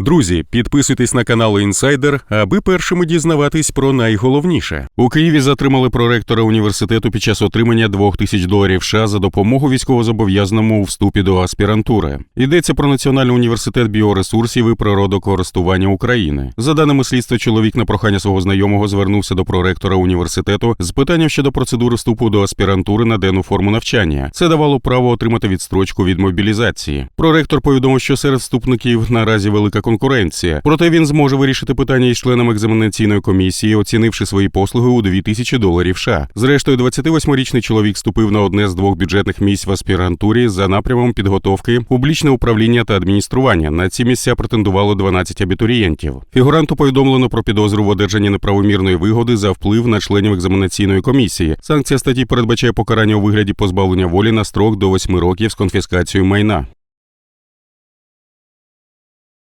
Друзі, підписуйтесь на канал Інсайдер, аби першими дізнаватись про найголовніше. У Києві затримали проректора університету під час отримання 2000 доларів США за допомогу військовозобов'язаному у вступі до аспірантури. Йдеться про Національний університет біоресурсів і природокористування України. За даними слідства, чоловік на прохання свого знайомого звернувся до проректора університету з питанням щодо процедури вступу до аспірантури на денну форму навчання. Це давало право отримати відстрочку від мобілізації. Проректор повідомив, що серед вступників наразі велика конкуренція. Проте він зможе вирішити питання із членами екзаменаційної комісії, оцінивши свої послуги у 2000 доларів США. Зрештою, 28-річний чоловік вступив на одне з двох бюджетних місць в аспірантурі за напрямом підготовки, публічне управління та адміністрування. На ці місця претендувало 12 абітурієнтів. Фігуранту повідомлено про підозру в одержанні неправомірної вигоди за вплив на членів екзаменаційної комісії. Санкція статті передбачає покарання у вигляді позбавлення волі на строк до 8 років з конфіскацією майна.